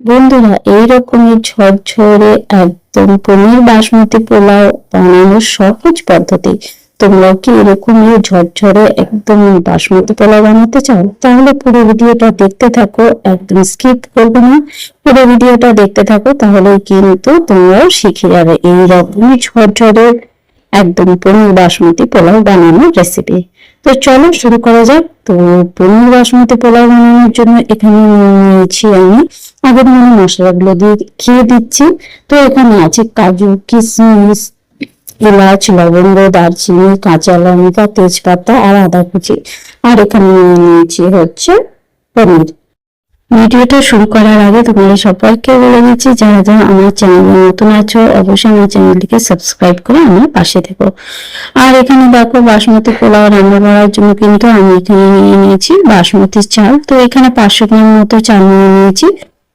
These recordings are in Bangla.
বন্ধুরা, এইরকমই ঝরঝরে একদম পনির বাসমতি পোলাও বানানোর সহজ পদ্ধতি। তোমরাও কি এরকমই ঝরঝরে একদম বাসমতি পোলাও বানাতে চাও? তাহলে পুরো ভিডিওটা দেখতে থাকো, একদম স্কিপ করবে না। পুরো ভিডিওটা দেখতে থাকো তাহলে কিন্তু তোমরাও শিখে যাবে এইরকমই ঝরঝরে একদম পনির বাসমতি পোলাও বানানোর রেসিপি তো চলো শুরু করা যাক। তো পনির বাসমতি পোলাও বানানোর জন্য এখানে নিয়েছি আমি আগের মনে মশলাগুলো দিয়ে খেয়ে দিচ্ছি। তো এখানে আছে কাজু কিশমিশ এলাচ, লবঙ্গ, দারচিনি, কাঁচা লঙ্কা, তেজপাতা আর আদা কুচি। আর এখানে নিয়ে নিয়েছি হচ্ছে পনির। ভিডিওটা শুরু করার আগে তোমাদের সবাইকে বলে দিচ্ছি, যারা যারা আমার চ্যানেলে নতুন আছো, অবশ্যই আমার চ্যানেলটিকে সাবস্ক্রাইব করে আমার পাশে থেকো। আর এখানে দেখো বাসমতি পোলাও রান্না করার জন্য কিন্তু আমি এখানে নিয়ে নিয়েছি বাসমতি চাল। তো এখানে পাঁচশো গ্রাম মতো চাল নিয়ে নিয়েছি।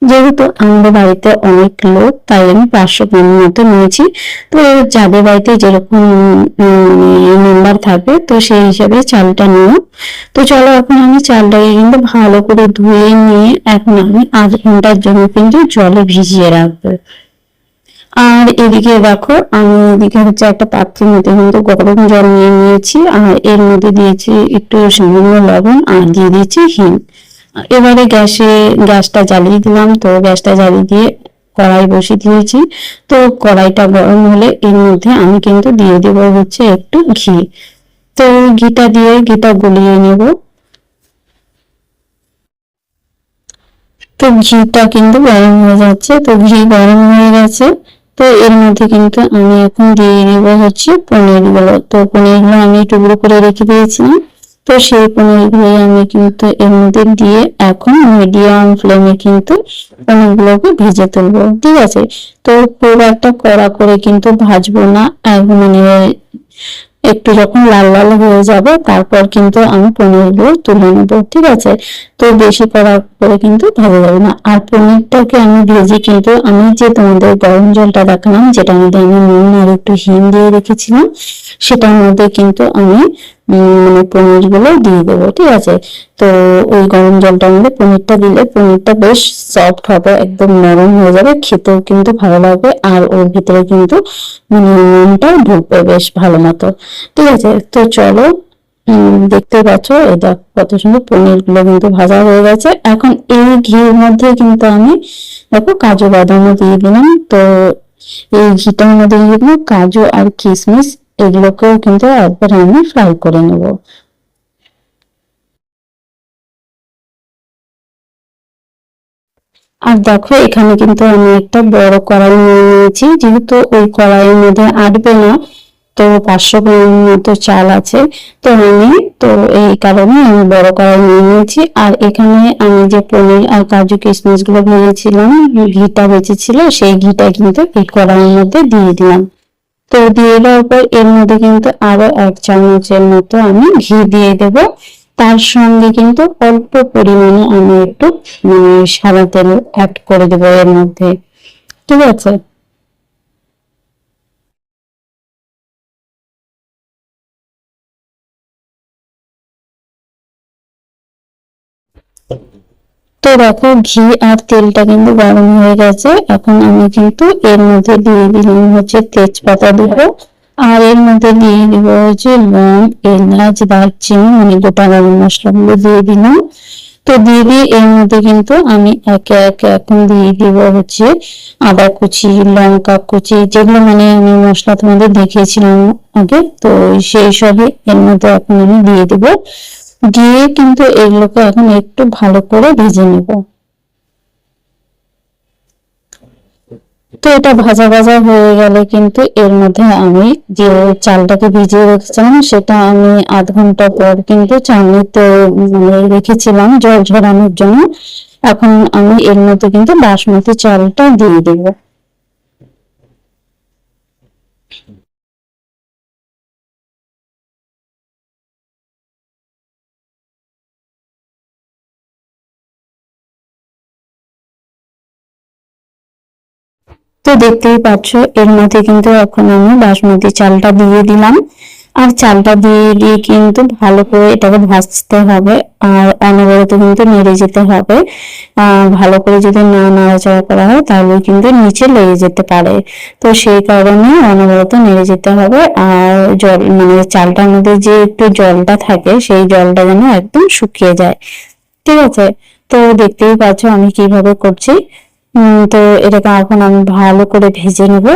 যেহেতু আমাদের বাড়িতে অনেক লোক, তাই আমি পাঁচশো গ্রাম মতো নিয়েছি। তো যাদের বাড়িতে যেরকম মেম্বার থাকবে তো সেই হিসাবে চালটা নিও। তো চলো এখন আমি চালটাকে কিন্তু ভালো করে ধুয়ে নিয়ে এখন আমি আধ ঘণ্টার জন্য কিন্তু জলে ভিজিয়ে রাখব। আর এদিকে দেখো, আমি এদিকে হচ্ছে একটা পাত্রের মধ্যে কিন্তু গরম জল নিয়ে নিয়েছি, আর এর মধ্যে দিয়েছি একটু সামান্য লবণ, আর দিয়ে দিয়েছি হিং। এবারে গ্যাসে, গ্যাসটা জ্বালিয়ে দিলাম। তো গ্যাসটা জ্বালিয়ে দিয়ে কড়াই বসিয়ে দিয়েছি। তো কড়াইটা গরম হলে এর মধ্যে আমি কিন্তু দিয়ে দেবো হচ্ছে একটু ঘি। তো ঘিটা দিয়ে, ঘিটা গলিয়ে নেব। তো ঘিটা কিন্তু গরম হয়ে যাচ্ছে। তো ঘি গরম হয়ে গেছে। তো এর মধ্যে কিন্তু আমি এখন দিয়ে দেবো হচ্ছে পনিরগুলো। তো পনিরগুলো আমি টুকরো করে রেখে দিয়েছিলাম। তো সেই পনিরগুলো আমি কিন্তু এর মধ্যে দিয়ে এখন মিডিয়াম ফ্লেমে কিন্তু পনিরগুলোকে ভেজে তুলবো, ঠিক আছে? তো খুব একটা কড়া করে কিন্তু ভাজবো না মানে একটু যখন লাল লাল হয়ে যাবে তারপর কিন্তু আমি পনিরগুলো তুলে নেব, ঠিক আছে? তো বেশি কড়া করে কিন্তু ভাজা যাবে না। আর পনিরটাকে আমি ভেজে কিন্তু আমি যে তোমাদের গরম জলটা দেখালাম, যেটার মধ্যে আমি নুন আর একটু হিম দিয়ে রেখেছিলাম, সেটার মধ্যে কিন্তু আমি মানে পনিরগুলো দিয়ে দেবো, ঠিক আছে? তো ওই গরম জলটার মধ্যে পনিরটা দিলে পনিরটা বেশ সফট হবে, একদম নরম হয়ে যাবে, খেতেও কিন্তু ভালো লাগবে, আর ওর ভিতরে কিন্তু মানে নুনটা ঢুকবে বেশ ভালো মতো, ঠিক আছে? তো চলো দেখতে পাচ্ছ এটা কত সুন্দর পনিরগুলো কিন্তু ভাজা হয়ে গেছে। এখন এই ঘির মধ্যে কিন্তু আমি দেখো কাজু বাদামও দিয়ে দিলাম, তো এই ঘিটার মধ্যে কাজু আর কিশমিশ এগুলোকেও কিন্তু একবার আমি ফ্রাই করে নেব। আর দেখো, এখানে কিন্তু আমি একটা বড় কড়াই নিয়ে নিয়েছি। যেহেতু ওই কড়াইয়ের মধ্যে আটবে না, তো পাঁচশো গ্রাম মতো চাল আছে। তো আমি, তো এই কারণে আমি বড় কড়াই নিয়ে নিয়েছি। আর এখানে আমি যে পনির আর কাজু কিশমিশগুলো ভেঙেছিলাম ঘিটা বেঁচেছিল সেই ঘিটা কিন্তু এই কড়াইয়ের মধ্যে দিয়ে দিলাম। তো দিয়ে দেওয়ার পর এর মধ্যে কিন্তু আরও এক চামচের মতো আমি ঘি দিয়ে দেব। তার সঙ্গে কিন্তু অল্প পরিমাণে আমি একটু মানে সাদা তেল অ্যাড করে দেবো এর মধ্যে। ঠিক আছে? তো দেখো ঘি আর তেলটা কিন্তু গরম হয়ে গেছে। এখন আমি কিন্তু এর মধ্যে দিয়ে দিলাম হচ্ছে তেজপাতা দেবো। আর এর মধ্যে দিয়ে দিব হচ্ছে লং, এলাচ, দারচিনি মানে গোটা গরম মশলাগুলো দিয়ে দিলাম। তো দিয়ে দিয়ে এর মধ্যে কিন্তু আমি একে একে এখন দিয়ে দিব হচ্ছে আদা কুচি, লঙ্কা কুচি, যেগুলো মানে আমি মশলা তোমাদের দেখিয়েছিলাম আগে। তো সেই সবই এর মধ্যে এখন আমি দিয়ে দিব। দিয়ে কিন্তু এগুলোকে এখন একটু ভালো করে ভেজে নেব। তো এটা ভাজা ভাজা হয়ে গেলে কিন্তু এর মধ্যে আমি যে চালটাকে ভিজিয়ে রেখেছিলাম, সেটা আমি আধ ঘণ্টা পর কিন্তু চালনিতে মানে রেখেছিলাম জল ঝরানোর জন্য। এখন আমি এর মধ্যে কিন্তু বাসমতি চালটা দিয়ে দেবো। তো দেখতেই পাচ্ছ, এর মধ্যে কিন্তু এখন আমি বাসমতি চালটা দিয়ে দিলাম। আর চালটা দিয়ে দিয়ে কিন্তু ভালো করে এটাকে ভাজতে হবে, আর অনবরত কিন্তু নেড়ে যেতে হবে। ভালো করে যদি না নাড়াচাড়া করা হয় তাহলে কিন্তু নিচে লেগে যেতে পারে। তো সেই কারণে অনবরত নেড়ে যেতে হবে, আর জল মানে চালটার মধ্যে যে একটু জলটা থাকে, সেই জলটা যেন একদম শুকিয়ে যায়। ঠিক আছে? তো দেখতেই পাচ্ছ আমি কীভাবে করছি। তো এটাকে এখন আমি ভালো করে ভেজে নেব।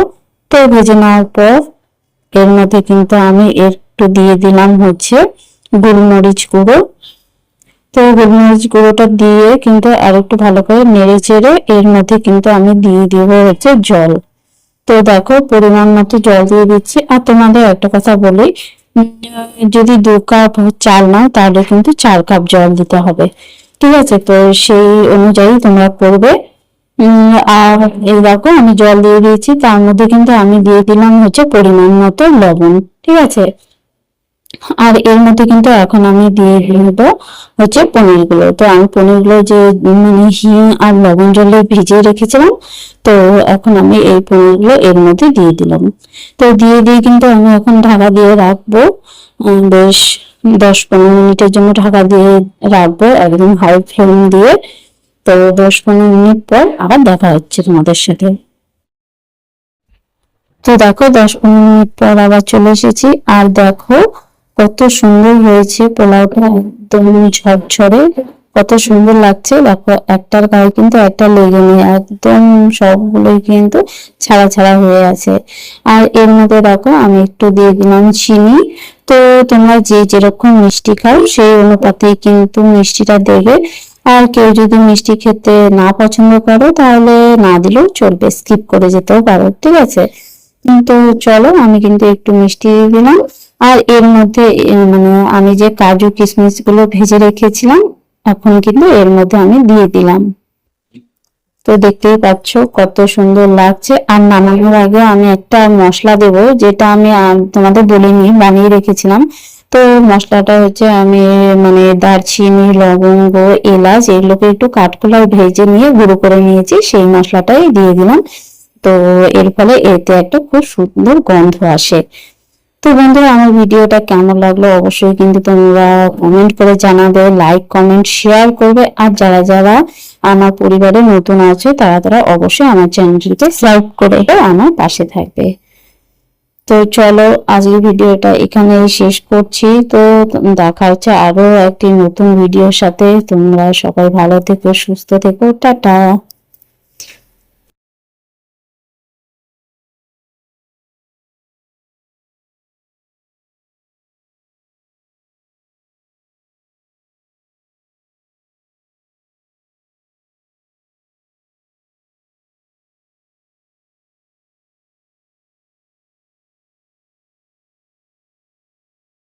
তো ভেজে নেওয়ার পর এর মধ্যে কিন্তু আমি একটু দিয়ে দিলাম হচ্ছে গোলমরিচ গুঁড়ো। তো গোলমরিচ গুঁড়োটা দিয়ে কিন্তু আর একটু ভালো করে নেড়ে চেড়ে এর মধ্যে কিন্তু আমি দিয়ে দিব হচ্ছে জল। তো দেখো পরিমাণ মতো জল দিয়ে দিচ্ছি। আর তোমাদের একটা কথা বলি যদি দু কাপ চাল নাও তাহলে কিন্তু চার কাপ জল দিতে হবে। ঠিক আছে? তো সেই অনুযায়ী তোমরা করবে। আর এই দেখো, আমি জল দিয়ে দিয়েছি, তার মধ্যে কিন্তু আমি দিয়ে দিলাম হচ্ছে পরিমাণ মতো লবণ, ঠিক আছে? আর এর মধ্যে কিন্তু এখন আমি দিয়ে দেবো হচ্ছে পনিরগুলো তো আমি পনিরগুলো যে মানে হিং আর লবণ জলে ভিজিয়ে রেখেছিলাম, তো এখন আমি এই পনিরগুলো এর মধ্যে দিয়ে দিলাম। তো দিয়ে দিয়ে কিন্তু আমি এখন ঢাকা দিয়ে রাখব বেশ দশ পনেরো মিনিটের জন্য ঢাকা দিয়ে রাখব, একদম হাই ফ্লেম দিয়ে। তো দশ পনেরো মিনিট পর আবার দেখা হচ্ছে তোমাদের সাথে। তো দেখো, দশ পনেরো মিনিট পর আবার চলে এসেছি। আর দেখো, কত সুন্দর হয়েছে পোলাওটা, একদম ঝরঝরে। কত সুন্দর লাগছে। দেখো, একটার গায়ে কিন্তু একটা লেগে নেই। একদম সবগুলোই কিন্তু ছাড়া ছাড়া হয়ে আছে। আর এর মধ্যে দেখো, আমি একটু দিয়ে দিলাম চিনি। তো তোমরা যে যেরকম মিষ্টি খাও, সেই অনুপাতেই কিন্তু মিষ্টিটা দেবে। আর কেউ যদি মিষ্টি খেতে না পছন্দ করো, তাহলে না দিলেও চলবে। স্কিপ করে যেতেও পারো, ঠিক আছে? কিন্তু চলো, আমি কিন্তু একটু মিষ্টি দিলাম। আর এর মধ্যে মানে আমি যে কাজু কিশমিশগুলো ভেজে রেখেছিলাম, এখন কিন্তু এর মধ্যে আমি দিয়ে দিলাম। তো দেখতেই পাচ্ছ কত সুন্দর লাগছে। আর নামানোর আগে আমি একটা মশলা দেব, যেটা আমি তোমাদের বলিনি, বানিয়ে রেখেছিলাম। তো মশলাটা হচ্ছে আমি মানে দারচিনি, লবঙ্গ, এলাচ এগুলোকে একটু কাঠকোলায় ভেজে নিয়ে গুঁড়ো করে নিয়েছি, সেই মশলাটাই দিয়ে দিলাম। তো এর ফলে এতে একটা খুব সুন্দর গন্ধ আসে। তো বন্ধুরা, আমার ভিডিওটা কেমন লাগল অবশ্যই কিন্তু তোমরা কমেন্ট করে জানাবে লাইক কমেন্ট শেয়ার করবে। আর যারা যারা আমার পরিবারে নতুন আছে, তারা তারা অবশ্যই আমার চ্যানেলটিকে সাবস্ক্রাইব করে আমার পাশে থাকবে। তো চলো আজকের ভিডিওটা এখানে শেষ করছি। তো দেখা হচ্ছে আরও একটি নতুন ভিডিওর সাথে। তোমরা সবাই ভালো থেকো, সুস্থ থেকো। টাটা।